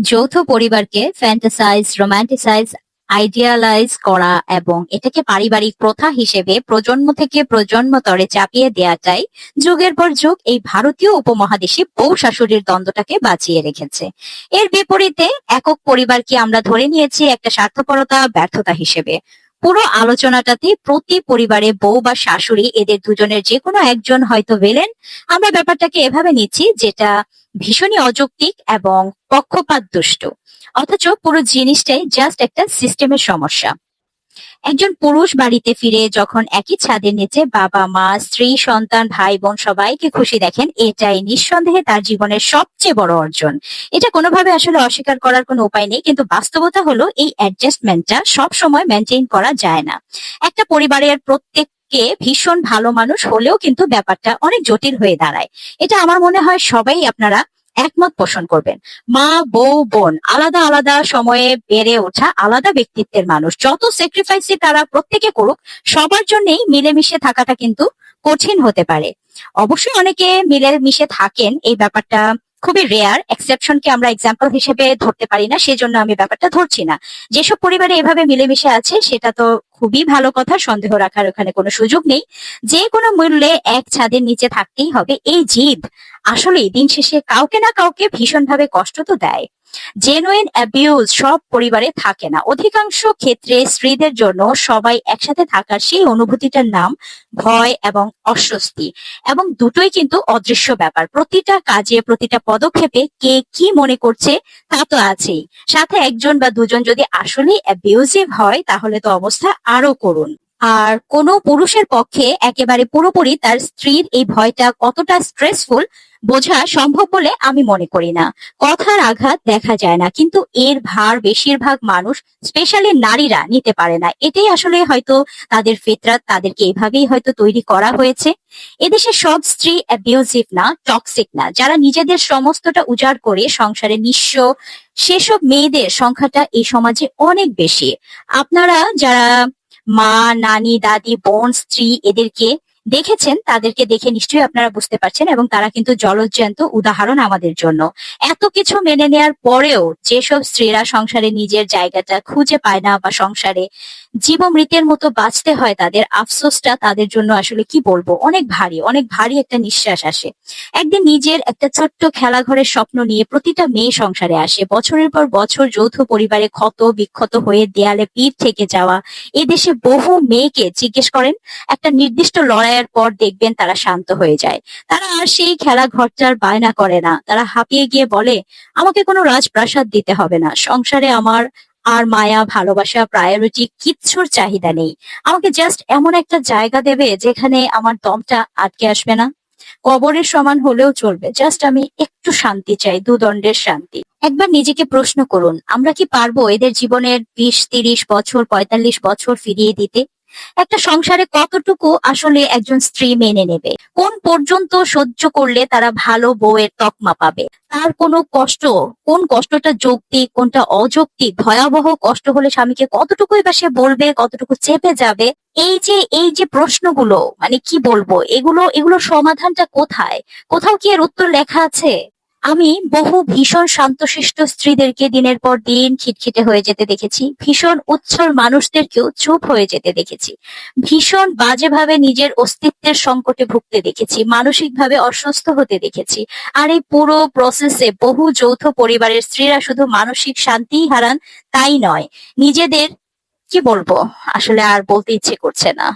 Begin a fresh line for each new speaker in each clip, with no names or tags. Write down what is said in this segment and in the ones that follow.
যৌথ পরিবারকে fantasise romanticise idealise করা এবং এটাকে পারিবারিক প্রথা হিসেবে প্রজন্ম থেকে প্রজন্মতরে চাপিয়ে দেওয়াটাই যুগের পর যুগ এই ভারতীয় উপমহাদেশে বউ শাশুড়ির দ্বন্দ্বটাকে বাঁচিয়ে রেখেছে। এর বিপরীতে একক পরিবারকে আমরা ধরে নিয়েছি একটা স্বার্থপরতা, ব্যর্থতা হিসেবে। পুরো আলোচনাটাতে প্রতি পরিবারে বউ বা শাশুড়ি, এদের দুজনের যে কোনো একজন হয়তো বেলেন আমরা ব্যাপারটাকে এভাবে নিচ্ছি যেটা ভীষণই অযৌক্তিক এবং পক্ষপাত দুষ্ট। অথচ পুরো জিনিসটাই জাস্ট একটা সিস্টেমের সমস্যা। একজন পুরুষ বাড়িতে ফিরে যখন একই ছাদের নিচে বাবা, মা, স্ত্রী, সন্তান, ভাই, বোন সবাইকে খুশি দেখেন, এটাই নিঃসন্দেহে তার জীবনের সবচেয়ে বড় অর্জন। এটা কোনোভাবে আসলে অস্বীকার করার কোনো উপায় নেই, কিন্তু বাস্তবতা হলো এই অ্যাডজাস্টমেন্টটা সব সময় মেনটেন করা যায় না। একটা পরিবারের প্রত্যেক কে ভীষণ ভালো মানুষ হলেও কিন্তু ব্যাপারটা অনেক জটিল হয়ে দাঁড়ায়। এটা আমার মনে হয় সবাই আপনারা একমত পোষণ করবেন। মা, বউ, বোন, আলাদা আলাদা সময়ে বেড়ে ওঠা আলাদা ব্যক্তিত্বের মানুষ। যত স্যাক্রিফাইসই তারা প্রত্যেকে করুক, সবার জন্যই মিলেমিশে থাকাটা কিন্তু কঠিন হতে পারে। অবশ্যই অনেকে মিলেমিশে থাকেন, এই ব্যাপারটা খুবই রেয়ার এক্সেপশনকে আমরা এক্সাম্পল হিসেবে ধরতে পারি না, সেজন্য আমি ব্যাপারটা ধরছি না। যেসব পরিবারে এভাবে মিলেমিশে আছে, সেটা তো খুবই ভালো কথা, সন্দেহ রাখার ওখানে কোনো সুযোগ নেই। যে কোনো মূল্যে এক ছাদের নিচে থাকতেই হবে। এই জিদ আসলে দিন শেষে কাউকে না কাউকে ভীষণভাবে কষ্ট তো দেয়। জেনুইন অ্যাবিউজ সব পরিবারে থাকে না। অধিকাংশ ক্ষেত্রে স্ত্রীদের জন্য সবাই একসাথে থাকার সেই অনুভূতিটার নাম ভয় এবং অস্বস্তি। এবং দুটোই কিন্তু অদৃশ্য ব্যাপার। প্রতিটা কাজে, প্রতিটা পদক্ষেপে কে কি মনে করছে তা তো আছেই। সাথে একজন বা দুজন যদি আসলে অ্যাবিউজিভ হয়, তাহলে তো অবস্থা আরও করুন আর কোনো পুরুষের পক্ষে একেবারে পুরোপুরি তার স্ত্রীর এই ভয়টা কতটা স্ট্রেসফুল বোঝা সম্ভব বলে আমি মনে করি না। কথার আঘাত দেখা যায় না, কিন্তু এর ভার বেশিরভাগ মানুষ স্পেশালি নারীরা নিতে পারে না। এটাই আসলে হয়তো তাদের ফিতরাত, তাদেরকে এইভাবেই হয়তো তৈরি করা হয়েছে। এদেশে সব স্ত্রী অ্যাবিউজিভ না টক্সিক না। যারা নিজেদের সমস্তটা উজাড় করে সংসারে নিঃস্ব, সেসব মেয়েদের সংখ্যাটা এই সমাজে অনেক বেশি। আপনারা যারা মা, নানি, দাদি, বোন, স্ত্রী এদেরকে দেখেছেন, তাদেরকে দেখে নিশ্চয়ই আপনারা বুঝতে পারছেন এবং তারা কিন্তু জলজ্যান্ত উদাহরণ আমাদের জন্য। এত কিছু মেনে নেয়ার পরেও যেসব স্ত্রীরা সংসারে নিজের জায়গাটা খুঁজে পায় না বা সংসারে জীবমৃতের মতো বাঁচতে হয় তাদের। আফসোসটা তাদের জন্য আসলে কি বলব? অনেক ভারী অনেক ভারী একটা নিঃশ্বাস আসে। একদিন নিজের একটা ছোট্ট খেলাঘরের স্বপ্ন নিয়ে প্রতিটা মেয়ে সংসারে আসে। বছরের পর বছর যৌথ পরিবারে ক্ষত, বিক্ষত হয়ে দেয়ালে পিঠ থেকে যাওয়া। এদেশে বহু মেয়েকে জিজ্ঞেস করেন, একটা নির্দিষ্ট লড়াইয়ের পর দেখবেন তারা শান্ত হয়ে যায়। তারা আর সেই খেলা ঘরটার বায়না করে না। তারা হাঁপিয়ে গিয়ে বলে, আমাকে কোনো রাজপ্রাসাদ দিতে হবে না। সংসারে আমার আর মায়া, ভালোবাসা প্রায়োরিটি কিচ্ছুর চাহিদা নেই। আমাকে জাস্ট এমন একটা জায়গা দেবে যেখানে আমার দমটা আটকে আসবে না। কবরের সমান হলেও চলবে। জাস্ট আমি একটু শান্তি চাই, দুদণ্ডের শান্তি। একবার নিজেকে প্রশ্ন করুন, আমরা কি পারব এদের জীবনের বিশ, তিরিশ বছর, পঁয়তাল্লিশ বছর ফিরিয়ে দিতে? একটা সংসারে কতটুকু আসলে একজন স্ত্রী মেনে নেবে? কোন পর্যন্ত সহ্য করলে তারা ভালো বউয়ের তকমা পাবে? তার কোনো কষ্ট, কোন কষ্টটা যৌক্তিক, কোনটা অযৌক্তিক, ভয়াবহ কষ্ট হলে স্বামীকে কতটুকুই বা সে বলবে, কতটুকু চেপে যাবে? এই যে এই যে প্রশ্নগুলো মানে কি বলব? এগুলো, এগুলোর সমাধানটা কোথায়? কোথাও কি এর উত্তর লেখা আছে? আমি বহু ভীষণ শান্তশিষ্ট স্ত্রীদেরকে দিনের পর দিন খিটখিটে হয়ে যেতে দেখেছি, ভীষণ উচ্ছল মানুষদেরকেও চুপ হয়ে যেতে দেখেছি, ভীষণ বাজেভাবে নিজের অস্তিত্বের সংকটে ভুগতে দেখেছি, মানসিকভাবে অসুস্থ হতে দেখেছি, আর এই পুরো প্রসেসে বহু যৌথ পরিবারের স্ত্রীরা শুধু মানসিক শান্তিই হারান তাই নয়, নিজেদের, কি বলব, আসলে আর বলতে ইচ্ছে করছে না।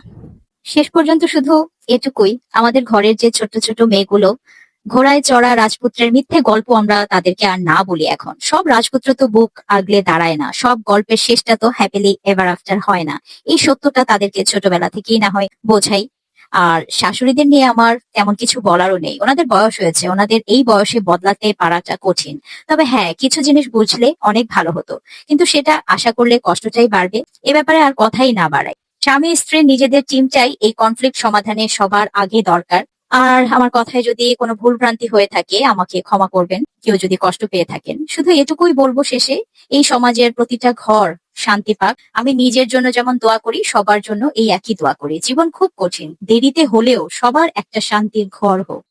শেষ পর্যন্ত শুধু এটুকুই, আমাদের ঘরের যে ছোট ছোট মেয়েগুলো ঘোড়ায় চড়া রাজপুত্রের মিথ্যে গল্প আমরা তাদেরকে আর না বলি এখন। সব রাজপুত্র তো বুক আগলে দাঁড়ায় না। সব গল্পের শেষটা তো হ্যাপিলি এভার আফটার হয় না। এই সত্যটা তাদেরকে ছোটবেলা থেকেই না হয় বোঝাই। আর শাশুড়িদের নিয়ে আমার তেমন কিছু বলারও নেই। ওনাদের বয়স হয়েছে। ওনাদের এই বয়সে বদলাতে পারাটা কঠিন। তবে হ্যাঁ কিছু জিনিস বুঝলে অনেক ভালো হতো। কিন্তু সেটা আশা করলে কষ্টটাই বাড়বে। এ ব্যাপারে আর কথাই না বাড়ায়। স্বামী স্ত্রী নিজেদের টিমটাই এই কনফ্লিক্ট সমাধানে সবার আগে দরকার। আর আমার কথায় যদি কোনো ভুল ভ্রান্তি হয়ে থাকে, আমাকে ক্ষমা করবেন। কেউ যদি কষ্ট পেয়ে থাকেন। শুধু এটুকুই বলব শেষে, এই সমাজের প্রতিটা ঘর শান্তি পাক। আমি নিজের জন্য যেমন দোয়া করি, সবার জন্য এই একই দোয়া করি। জীবন খুব কঠিন। দেরিতে হলেও সবার একটা শান্তির ঘর হোক।